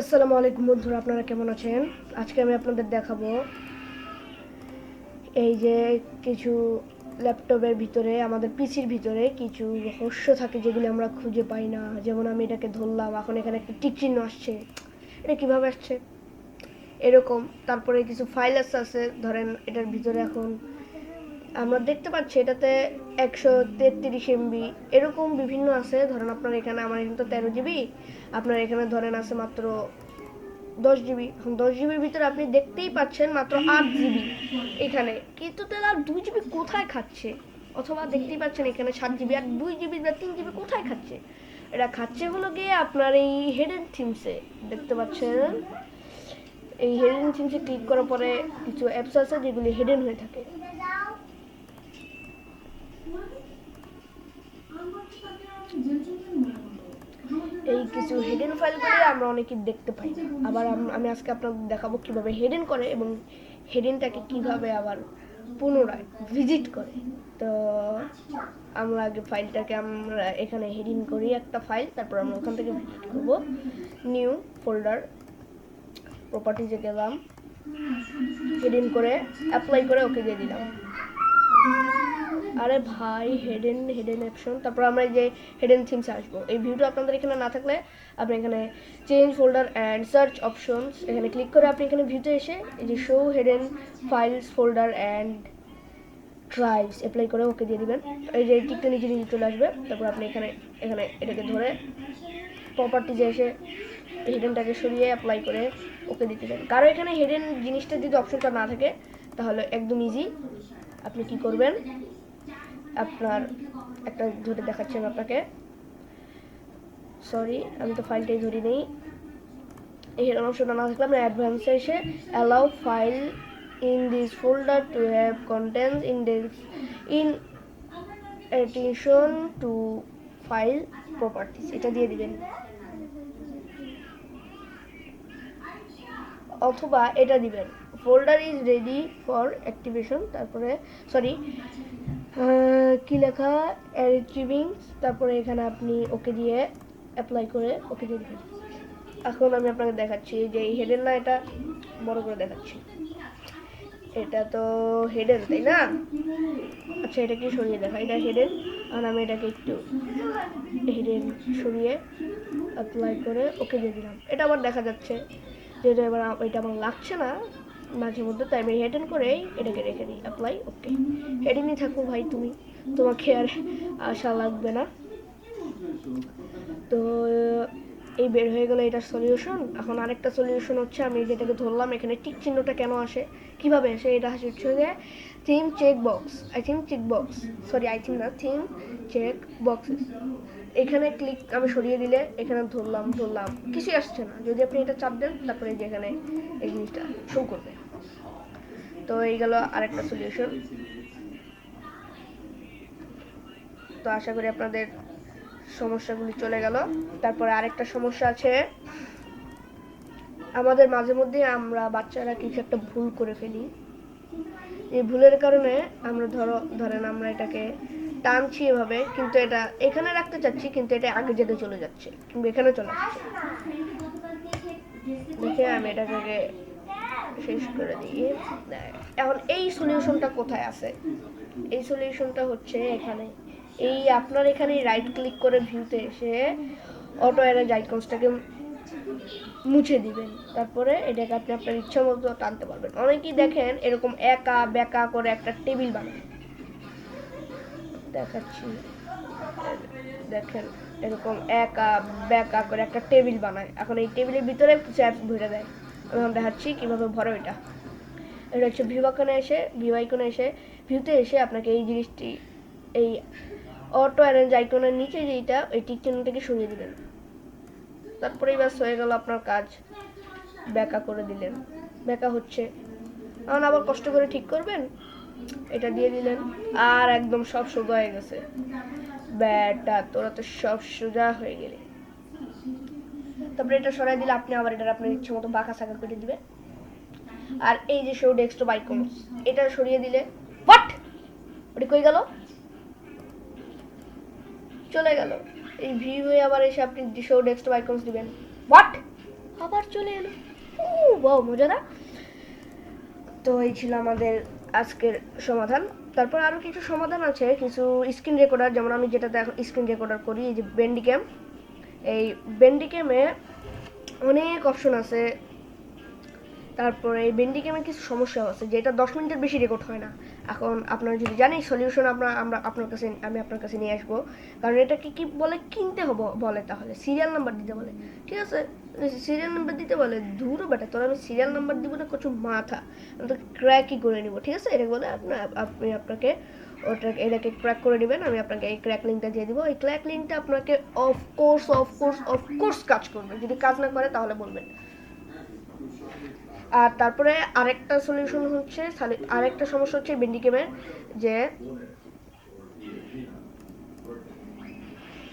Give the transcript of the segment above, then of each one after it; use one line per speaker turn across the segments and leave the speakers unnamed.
আসসালামু আলাইকুম বন্ধুরা, আপনারা কেমন আছেন? আজকে আমি আপনাদের দেখাবো এই যে কিছু ল্যাপটপের ভিতরে, আমাদের পিসির ভিতরে কিছু রহস্য থাকে যেগুলি আমরা খুঁজে পাই না। যেমন আমি এটাকে ধরলাম, এখন এখানে একটা টিক চিহ্ন আসছে। এটা কীভাবে আসছে? এরকম, তারপরে কিছু ফাইল আছে, ধরেন এটার ভিতরে এখন আমরা দেখতে পাচ্ছি এটাতে একশো তেত্রিশ এমবি এরকম বিভিন্ন আছে। ধরেন আপনার এখানে আমার এখানে তো তেরো জিবি আপনার এখানে ধরেন আছে মাত্র দশ জিবি এখন দশ জিবির ভিতরে আপনি দেখতেই পাচ্ছেন মাত্র আট জিবি এখানে। কিন্তু তাহলে আর দুই জিবি কোথায় খাচ্ছে? অথবা দেখতেই পাচ্ছেন এখানে সাত জিবি আর দুই জিবি বা তিন জিবি কোথায় খাচ্ছে? এটা খাচ্ছে হলো গিয়ে আপনার এই হেডেন থিমসে দেখতে পাচ্ছেন? এই হেডেন থিমসে ক্লিক করার পরে কিছু অ্যাপস আছে যেগুলি হেডেন হয়ে থাকে। এই কিছু হেডেন ফাইলগুলি আমরা অনেকেই দেখতে পাই। আবার আমি আজকে আপনাদের দেখাবো কীভাবে হেডেন করে এবং হেডেনটাকে কীভাবে আবার পুনরায় ভিজিট করে। তো আমরা আগে ফাইলটাকে আমরা এখানে হেডিং করি একটা ফাইল তারপর আমরা ওখান থেকে ভিজিট করব। নিউ ফোল্ডার প্রপার্টিজে গেলাম হেডিং করে অ্যাপ্লাই করে ওকে দিয়ে দিলাম। আরে ভাই হেডেন হেডেন অপশন তারপর আমরা এই যে হেডেন থিমস আসব। এই ভিউটা আপনাদের এখানে না থাকলে আপনি এখানে change folder and search options এখানে ক্লিক করে আপনি এখানে ভিউতে এসে এই যে show hidden files folder and drives apply করে ওকে দিয়ে দিবেন। এই যে টিকটা নিজে নিজে চলে আসবে। তারপর আপনি এখানে এখানে এটাকে ধরে প্রপার্টিজে এসে হেডেনটাকে সরিয়ে অ্যাপ্লাই করে ওকে দিতে দেন কারও এখানে হেডেন জিনিসটা যদি অপশনটা না থাকে, তাহলে একদম ইজি আপনি কি করবেন? আপনার একটা ধরে দেখাচ্ছি আমি আপনাকে। সরি আমি তো ফাইলটাই ধরি নেই। এই হেডেন অপশনটা না থাকলে আমরা অ্যাডভান্সে এসে allow file in this folder to have contents in in attention to file properties এটা দিয়ে দিবেন। অথবা এটা দিবেন। Folder is ready for activation তারপরে সরি কি লেখা? অ্যারিচিভিং তারপরে এখানে আপনি ওকে দিয়ে অ্যাপ্লাই করে ওকে দিয়ে দিবেন। এখন আমি আপনাকে দেখাচ্ছি যে এই হেডেন না, এটা বড় করে দেখাচ্ছি। এটা তো হেডেন তাই না? আচ্ছা এটা কি সরিয়ে দেখা? এটা হেডেন আর আমি এটাকে একটু হেডেন সরিয়ে অ্যাপ্লাই করে ওকে দিয়ে দিলাম। এটা আবার দেখা যাচ্ছে যে এটা এবার এটা আমার লাগছে না। মাঝে মধ্যে তাই আমি হেডেন করেই এটাকে রেখে দিই অ্যাপ্লাই ওকে হেডেনই থাকো ভাই তুমি, তোমাকে আর আশা লাগবে না। তো এই বের হয়ে গেল এটার সলিউশন এখন আরেকটা সলিউশন হচ্ছে, আমি যেটাকে ধরলাম, এখানে টিক চিহ্নটা কেন আসে? কীভাবে আসে? এটা হচ্ছে যে theme check box I think check box sorry I think না থিম চেক বক্সেস এখানে ক্লিক আমি সরিয়ে দিলে এখানে ধরলাম ধরলাম, কিছুই আসছে না। যদি আপনি এটা চাপ দেন, তারপরে এই যে এখানে এই জিনিসটা শো করবে। তো এই গেল আরেকটা সলিউশন তো আশা করি আপনাদের সমস্যাগুলি চলে গেল। তারপরে আরেকটা সমস্যা আছে। আমাদের মাঝে মধ্যে আমরা বাচ্চারা কিছু একটা ভুল করে ফেলি। এই ভুলের কারণে আমরা ধরো, ধরেন আমরা এটাকে টানছি এভাবে, কিন্তু এটা এখানে রাখতে চাচ্ছি, কিন্তু এটা আগে জায়গায় চলে যাচ্ছে কিন্তু এখানে চলে আসছে। দেখে আমি এটাকে শেষ করে দিই। এখন এই সলিউশনটা কোথায় আছে? এই সলিউশনটা হচ্ছে এখানে। এই আপনার এখানে রাইট ক্লিক করে ভিউতে এসে অটো অ্যারেঞ্জ আইকনসটাকে মুছে দিবেন। তারপরে এটাকে আপনি আপনার ইচ্ছা মতো টানতে পারবেন। অনেকেই দেখেন এরকম একা, বেকা করে একটা টেবিল বানায়। দেখাচ্ছি। দেখেন, এরকম একা, বেকা করে একটা টেবিল বানায়। এখন এই টেবিলের ভিতরে কিছু অ্যাপস ভরে দেয়। আমি এখন দেখাচ্ছি কীভাবে ভরো এটা। এটা হচ্ছে ভিউ আইকনে এসে ভিউ আইকনে এসে ভিউতে এসে আপনাকে এই জিনিসটি, এই অটো অ্যারেঞ্জ আইকনের নিচে যেইটা, ওই টিক চিহ্নটাকে সরিয়ে দিবেন তারপরেই ব্যাস হয়ে গেল আপনার কাজ। ব্যাকা করে দিলেন। ব্যাকা হচ্ছে। এখন আবার কষ্ট করে ঠিক করবেন? এটা দিয়ে দিলেন। আর একদম সব সোজা হয়ে গেছে। ব্যাটা, তোরা তো সব সোজা হয়ে গেলে। তারপরে এটা সরাই দিলে আপনি আবার এটা আপনার ইচ্ছে মতো বাঁকা সাকা করে দিবেন। আর এই যে শো ডেস্কটপ আইকনস এটা সরিয়ে দিলে, হোয়াট? ওটা কই গেল? চলে গেল। এই ভিউ হয়ে আবার এসে আপনি শো ডেস্কটপ আইকনস দিবেন। হোয়াট আবার চলে এলো। ও বাহ মজাদার। তো এই ছিল আমাদের আজকের সমাধান। তারপর আরও কিছু সমাধান আছে কিছু স্ক্রিন রেকর্ডার যেমন আমি যেটাতে এখন স্ক্রিন রেকর্ডার করি এই যে বেন্ডিক্যাম এই বেন্ডিক্যামে অনেক অপশন আছে। তারপরে এই বেন্ডিক্যামে কিছু সমস্যা আছে যেটা দশ মিনিটের বেশি রেকর্ড হয় না। এখন আপনারা যদি জানেন সলিউশন আমরা আমরা আপনার কাছে, আমি আপনার কাছে নিয়ে আসব। কারণ এটাকে কি বলে কিনতে হবে, বলে তাহলে। সিরিয়াল নাম্বার দিতে বলে। ঠিক আছে? সিরিয়াল নাম্বার দিতে বলে, ধুরো বেটা, তোর আমি সিরিয়াল নাম্বার দিব না কিছু মাথা। আমি তো ক্র্যাকই করে নিব, ঠিক আছে? এটা বলে আপনার আপনি আপনাকে ওটা এটাকে ক্র্যাক করে নেবেন। আমি আপনাকে এই ক্র্যাক লিঙ্কটা দিয়ে দিব। এই ক্র্যাক লিঙ্কটা আপনাকে of course of course of course কাজ করবে। যদি কাজ না করে, তাহলে বলবেন। আর তারপরে আরেকটা সলিউশন হচ্ছে আরেকটা সমস্যা হচ্ছে বেন্ডিকেমের যে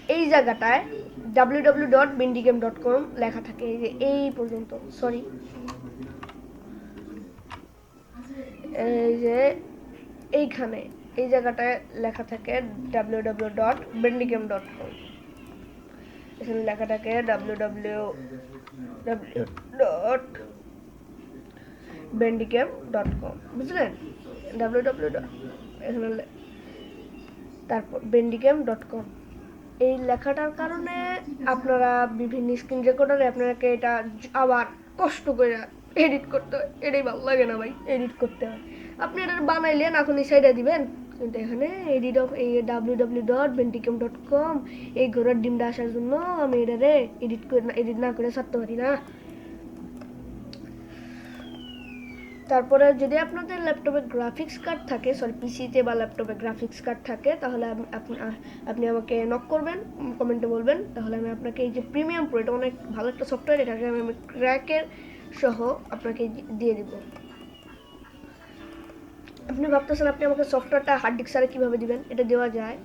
এই জায়গাটায় W W dot Bandicam dot com লেখা থাকে এই যে এই পর্যন্ত সরি এই যে এইখানে এই জায়গাটায় লেখা থাকে W W dot Bandicam dot com এখানে লেখা থাকে W W W dot Bandicam dot com বুঝলেন ডাব্লিউ ডাব্লিউ ডট এখানে তারপর বেন্ডিক্যাম ডট কম এই লেখাটার কারণে আপনারা বিভিন্ন স্ক্রিন রেকর্ডারে আপনাকে এটা আবার কষ্ট করে এডিট করতে হয়। এটাই ভালো লাগে না ভাই এডিট করতে হয়। আপনি এটা বানাইলেন এখন এই সাইডে দিবেন। কিন্তু এখানে এডিট অফ এই ডাব্লিউ ডাব্লিউ ডট বেন্টিকেম ডট কম এই ঘোড়ার ডিমটা আসার জন্য আমি এটারে এডিট করে না এডিট না করে ছাড়তে পারি না। তারপরে যদি আপনাদের ল্যাপটপে গ্রাফিক্স কার্ড থাকে সরি পিসিতে বা ল্যাপটপে গ্রাফিক্স কার্ড থাকে, তাহলে আপনি আপনি আমাকে নক করবেন কমেন্টে বলবেন, তাহলে আমি আপনাকে এই যে প্রিমিয়াম প্রো এটা অনেক ভালো একটা সফটওয়্যার এটাকে আমি আমি ক্র্যাকের সহ আপনাকে দিয়ে দিব। আপনি ভাবতেছেন আপনি আমাকে সফটওয়্যারটা হার্ড ডিস্ক ছাড়া কীভাবে দিবেন? এটা দেওয়া যায়,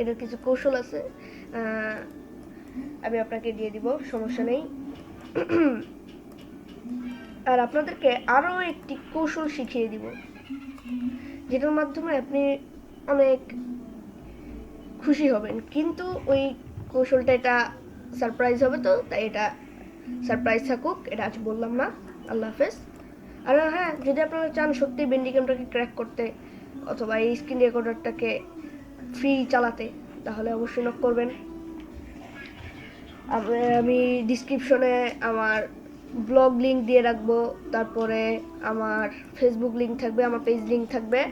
এটার কিছু কৌশল আছে আমি আপনাকে দিয়ে দিব, সমস্যা নেই। আর আপনাদেরকে আরও একটি কৌশল শিখিয়ে দিব, যেটার মাধ্যমে আপনি অনেক খুশি হবেন। কিন্তু ওই কৌশলটা এটা সারপ্রাইজ হবে তো, তাই এটা সারপ্রাইজ থাকুক, এটা আজ বললাম না। আল্লাহ হাফেজ। আর হ্যাঁ যদি আপনারা চান সত্যি বেন্ডিকেমটাকে ক্র্যাক করতে, অথবা এই স্ক্রিন রেকর্ডারটাকে ফ্রি চালাতে, তাহলে অবশ্যই নক করবেন। আমি ডিসক্রিপশনে আমার ব্লগ লিঙ্ক দিয়ে রাখব, তারপরে আমার ফেসবুক লিঙ্ক থাকবে, আমার পেজ লিঙ্ক থাকবে,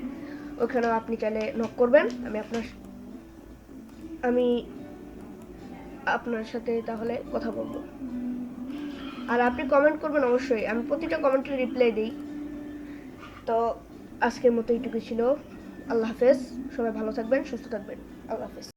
ওখানেও আপনি চাইলে নক করবেন। আমি আপনার আমি আপনার সাথে তাহলে কথা বলব। আর আপনি কমেন্ট করবেন অবশ্যই, আমি প্রতিটা কমেন্টের রিপ্লাই দিই। তো আজকের মতো এইটুকু ছিল। আল্লাহ হাফেজ, সবাই ভালো থাকবেন, সুস্থ থাকবেন। আল্লাহ হাফেজ।